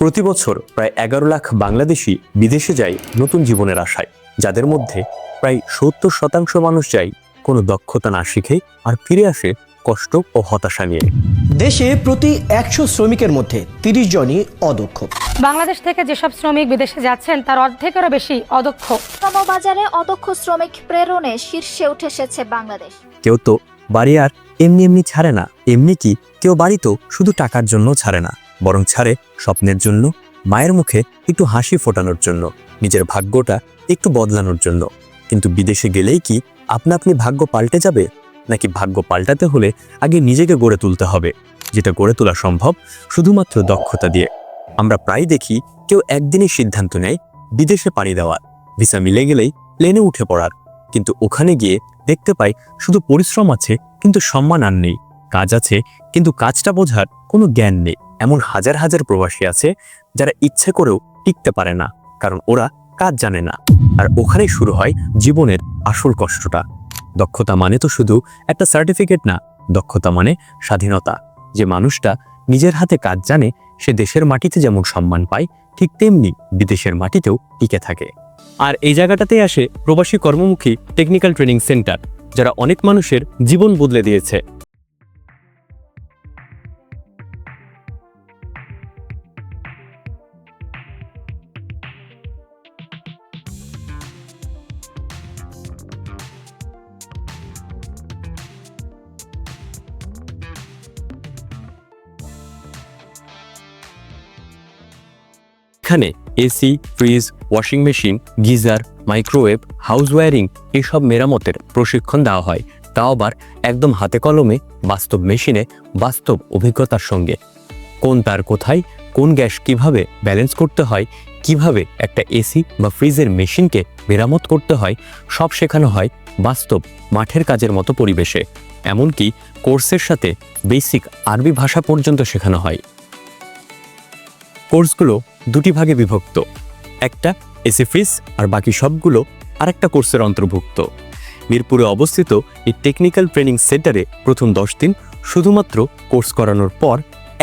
প্রতি বছর প্রায় এগারো লাখ বাংলাদেশি বিদেশে যায় নতুন জীবনের আশায় যাদের মধ্যে প্রায় সত্তর শতাংশ মানুষ যায় কোনো দক্ষতা না শিখে আর ফিরে আসে কষ্ট ও হতাশা নিয়ে। দেশে প্রতি একশো শ্রমিকের মধ্যে তিরিশ জনই অদক্ষ। বাংলাদেশ থেকে যেসব শ্রমিক বিদেশে যাচ্ছেন তার অর্ধেকেরও বেশি অদক্ষ। শ্রমবাজারে অদক্ষ শ্রমিক প্রেরণে শীর্ষে উঠে এসেছে বাংলাদেশ। কেউ তো বাড়ি আর এমনি এমনি ছাড়ে না এমনি কি কেউ বাড়ি তো শুধু টাকার জন্য ছাড়ে না। বরং ছাড়ে স্বপ্নের জন্য, মায়ের মুখে একটু হাসি ফোটানোর জন্য, নিজের ভাগ্যটা একটু বদলানোর জন্য। কিন্তু বিদেশে গেলেই কি আপনা আপনি ভাগ্য পাল্টে যাবে? নাকি ভাগ্য পাল্টাতে হলে আগে নিজেকে গড়ে তুলতে হবে? যেটা গড়ে তোলা সম্ভব শুধুমাত্র দক্ষতা দিয়ে। আমরা প্রায় দেখি কেউ একদিনই সিদ্ধান্ত নেয় বিদেশে পাড়ি দেওয়ার। ভিসা মিলে গেলেই প্লেনে উঠে পড়ার। কিন্তু ওখানে গিয়ে দেখতে পাই শুধু পরিশ্রম আছে, কিন্তু সম্মান আর নেই। কাজ আছে, কিন্তু কাজটা বোঝার কোনো জ্ঞান নেই। এমন হাজার হাজার প্রবাসী আছে যারা ইচ্ছে করেও টিকতে পারে না, কারণ ওরা কাজ জানে না। আর ওখানেই শুরু হয় জীবনের আসল কষ্টটা। দক্ষতা মানে তো শুধু একটা সার্টিফিকেট না, দক্ষতা মানে স্বাধীনতা। যে মানুষটা নিজের হাতে কাজ জানে, সে দেশের মাটিতে যেমন সম্মান পায়, ঠিক তেমনি বিদেশের মাটিতেও টিকে থাকে। আর এই জায়গাটাতেই আসে প্রবাসী কর্মমুখী টেকনিক্যাল ট্রেনিং সেন্টার যারা অনেক মানুষের জীবন বদলে দিয়েছে। এখানে AC, fridge, washing machine, geyser, microwave, house wiring এসব মেরামতের প্রশিক্ষণ দেওয়া হয়। তাও আবার একদম হাতে কলমে, বাস্তব মেশিনে, বাস্তব অভিজ্ঞতার সঙ্গে। কোন তার কোথায়, কোন গ্যাস কীভাবে ব্যালেন্স করতে হয়, কীভাবে একটা এসি বা ফ্রিজের মেশিনকে মেরামত করতে হয়, সব শেখানো হয় বাস্তব মাঠের কাজের মতো পরিবেশে। এমনকি কোর্সের সাথে বেসিক আরবি ভাষা পর্যন্ত শেখানো হয়। কোর্সগুলো দুটি ভাগে বিভক্ত। একটা এসি ফ্রিজ আর বাকি সবগুলো আরেকটা কোর্সের অন্তর্ভুক্ত। মিরপুরে অবস্থিত এই টেকনিক্যাল ট্রেনিং সেন্টারে প্রথম দশ দিন শুধুমাত্র কোর্স করানোর পর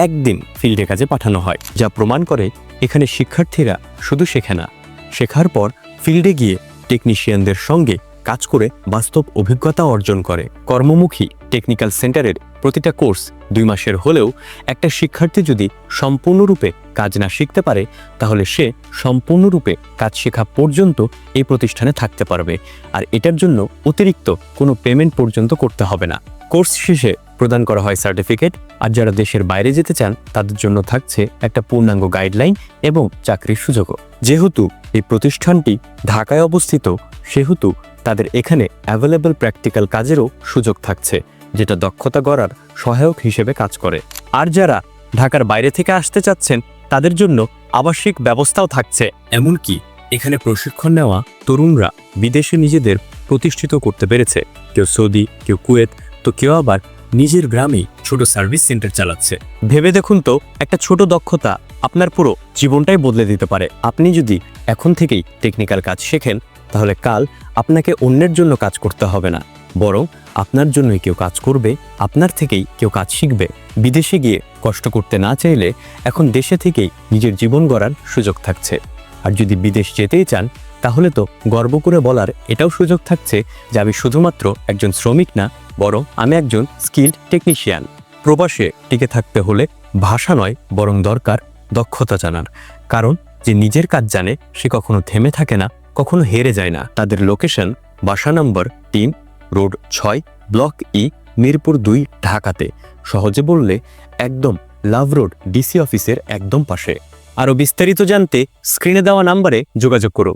একদিন ফিল্ডে কাজে পাঠানো হয়, যা প্রমাণ করে এখানে শিক্ষার্থীরা শুধু শেখে না। শেখার পর ফিল্ডে গিয়ে টেকনিশিয়ানদের সঙ্গে কাজ করে বাস্তব অভিজ্ঞতা অর্জন করে। কর্মমুখী টেকনিক্যাল সেন্টারের প্রতিটা কোর্স দুই মাসের হলেও একটা শিক্ষার্থী যদি সম্পূর্ণরূপে কাজ না শিখতে পারে, তাহলে সে সম্পূর্ণরূপে কাজ শেখা পর্যন্ত এই প্রতিষ্ঠানে থাকতে পারবে। আর এটার জন্য অতিরিক্ত কোনো পেমেন্ট পর্যন্ত করতে হবে না। কোর্স শেষে প্রদান করা হয় সার্টিফিকেট আর যারা দেশের বাইরে যেতে চান, তাদের জন্য থাকছে একটা পূর্ণাঙ্গ গাইডলাইন এবং চাকরির সুযোগও। যেহেতু এই প্রতিষ্ঠানটি ঢাকায় অবস্থিত, সেহেতু তাদের এখানে অ্যাভেলেবল প্র্যাকটিক্যাল কাজেরও সুযোগ থাকছে। যেটা দক্ষতা গড়ার সহায়ক হিসেবে কাজ করে। আর যারা ঢাকার বাইরে থেকে আসতে চাচ্ছেন, তাদের জন্য আবাসিক ব্যবস্থাও থাকছে। এমনকি এখানে প্রশিক্ষণ নেওয়া তরুণরা বিদেশে নিজেদের প্রতিষ্ঠিত করতে পেরেছে। কেউ সৌদি, কেউ কুয়েত, তো কেউ আবার নিজের গ্রামেই ছোট সার্ভিস সেন্টার চালাচ্ছে। ভেবে দেখুন তো, একটা ছোট দক্ষতা আপনার পুরো জীবনটাই বদলে দিতে পারে। আপনি যদি এখন থেকেই টেকনিক্যাল কাজ শেখেন, তাহলে কাল আপনাকে অন্যের জন্য কাজ করতে হবে না। বরং আপনার জন্যই কেউ কাজ করবে, আপনার থেকেই কেউ কাজ শিখবে। বিদেশে গিয়ে কষ্ট করতে না চাইলে এখন দেশে থেকেই নিজের জীবন গড়ার সুযোগ থাকছে। আর যদি বিদেশ যেতেই চান, তাহলে তো গর্ব করে বলার এটাও সুযোগ থাকছে যে আমি শুধুমাত্র একজন শ্রমিক না, বরং আমি একজন স্কিল্ড টেকনিশিয়ান। প্রবাসে টিকে থাকতে হলে ভাষা নয়, বরং দরকার দক্ষতা জানার। কারণ যে নিজের কাজ জানে, সে কখনো থেমে থাকে না, কখনো হেরে যায় না। তাদের লোকেশন, বাসা নম্বর তিন রোড ছয়, ব্লক ই, মিরপুর দুই, ঢাকাতে। সহজে বললে, একদম লাভ রোড, ডিসি অফিসের একদম পাশে। আরও বিস্তারিত জানতে স্ক্রিনে দেওয়া নাম্বারে যোগাযোগ করুন।